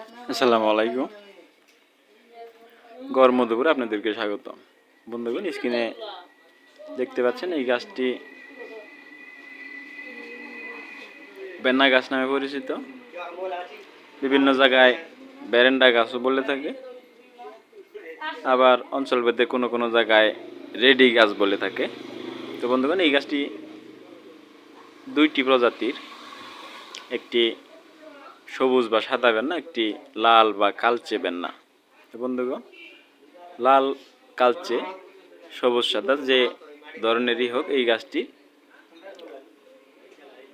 আসসালামু আলাইকুম। গড় মধুপুর আপনাদেরকে স্বাগত বন্ধুগণ, স্ক্রিনে দেখতে পাচ্ছেন এই গাছটি বেন্না গাছ নামে পরিচিত। বিভিন্ন জায়গায় ব্যারেন্ডা গাছও বলে থাকে। আবার অঞ্চলভেদে কোনো কোনো জায়গায় রেডি গাছ বলে থাকে। তো বন্ধুগণ, এই গাছটি দুইটি প্রজাতির। একটি সবুজ বা সাদা বেন্না একটি লাল বা কালচে বেন্না বন্ধুগণ, লাল, কালচে, সবুজ, সাদা যে ধরনেরই হোক এই গাছটি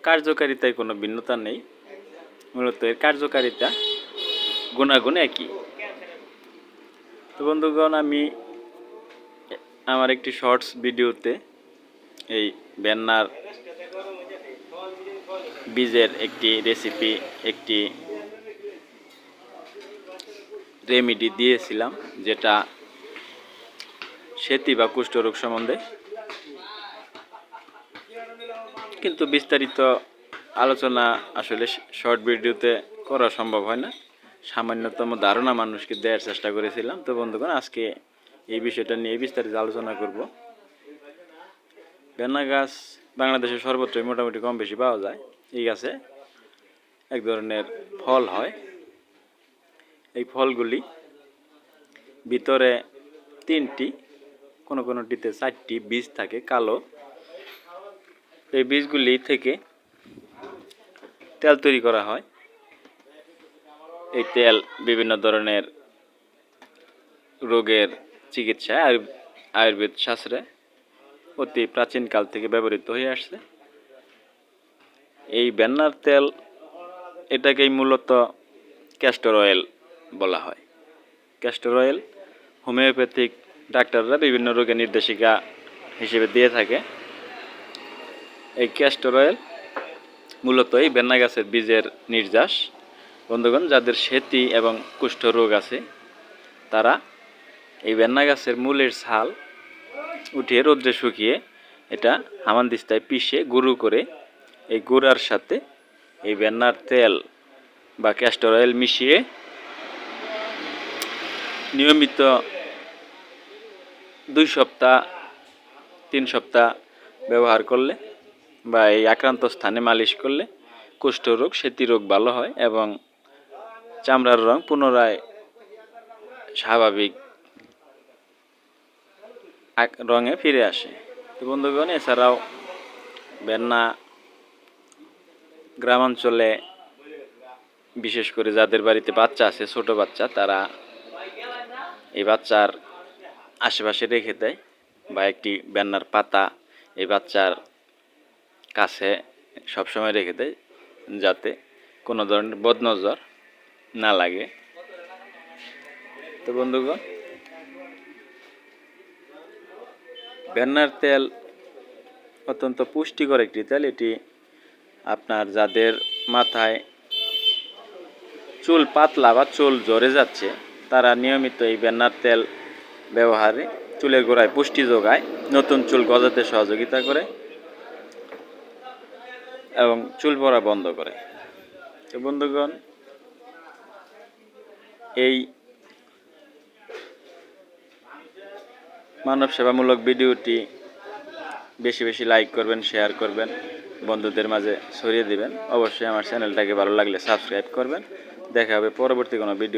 কার্যকারিতায় কোনো ভিন্নতা নেই। মূলত এর কার্যকারিতা গুণাগুণ একই। তো বন্ধুগণ, আমি আমার একটি শর্টস ভিডিওতে এই বেন্নার বীজের একটি রেসিপি একটি রেমিডি দিয়েছিলাম, যেটা সেতি বা কুষ্ঠরোগ সম্বন্ধে। কিন্তু বিস্তারিত আলোচনা আসলে শর্ট ভিডিওতে করা সম্ভব হয় না। সামান্যতম ধারণা মানুষকে দেওয়ার চেষ্টা করেছিলাম। তো বন্ধুগণ, আজকে এই বিষয়টা নিয়ে বিস্তারিত আলোচনা করব। বেনা গাছ বাংলাদেশের সর্বত্রই মোটামুটি কম বেশি পাওয়া যায়। এই গাছে এক ধরনের ফল হয়। এই ফলগুলি ভিতরে তিনটি, কোনো কোনোটিতে চারটি বীজ থাকে, কালো। এই বীজগুলি থেকে তেল তৈরি করা হয়। এই তেল বিভিন্ন ধরনের রোগের চিকিৎসায় আয়ু- আয়ুর্বেদ শাস্ত্রে অতি প্রাচীনকাল থেকে ব্যবহৃত হয়ে আসছে। এই বেন্নার তেল এটাকেই মূলত ক্যাস্টর অয়েল বলা হয়। ক্যাস্টর অয়েল হোমিওপ্যাথিক ডাক্তাররা বিভিন্ন রোগের নির্দেশিকা হিসেবে দিয়ে থাকে। এই ক্যাস্টর অয়েল মূলত এই বেন্না গাছের বীজের নির্যাস। বন্ধুগণ, যাদের সেতি এবং কুষ্ঠ রোগ আছে, তারা এই বেন্না গাছের মূলের ছাল উঠিয়ে রোদ্রে শুকিয়ে এটা হামানদিস্তায় পিষে গুঁড়ো করে এই গুঁড়ার সাথে এই বেন্নার তেল বা ক্যাস্টর অয়েল মিশিয়ে নিয়মিত দুই সপ্তাহ, তিন সপ্তাহ ব্যবহার করলে বা এই আক্রান্ত স্থানে মালিশ করলে কুষ্ঠরোগ রোগ ভালো হয় এবং চামড়ার রং পুনরায় স্বাভাবিক রঙে ফিরে আসে। তো বন্ধুগণ, এছাড়াও বেন্না গ্রামাঞ্চলে, বিশেষ করে যাদের বাড়িতে বাচ্চা আছে, ছোট বাচ্চা, তারা এই বাচ্চার আশেপাশে রেখে দেয় বা একটি বেন্নার পাতা এই বাচ্চার কাছে সবসময় রেখে দেয় যাতে কোনো ধরনের বদনজর না লাগে। তো বন্ধুগণ বেন্নার তেল অত্যন্ত পুষ্টিকর একটি তেল। এটি আপনার যাদের মাথায় চুল পাতলা বা চুল ঝরে যাচ্ছে, তারা নিয়মিত এই বেন্নার তেল ব্যবহারে চুলের গোড়ায় পুষ্টি যোগায়, নতুন চুল গজাতে সহযোগিতা করে এবং চুল পড়া বন্ধ করে। তো বন্ধুগণ, এই মানব সেবামূলক ভিডিওটি বেশি বেশি লাইক করবেন শেয়ার করবেন, বন্ধুদের মাঝে ছড়িয়ে দিবেন। অবশ্যই আমার চ্যানেলটাকে ভালো লাগলে সাবস্ক্রাইব করবেন। দেখা হবে পরবর্তী কোনো ভিডিও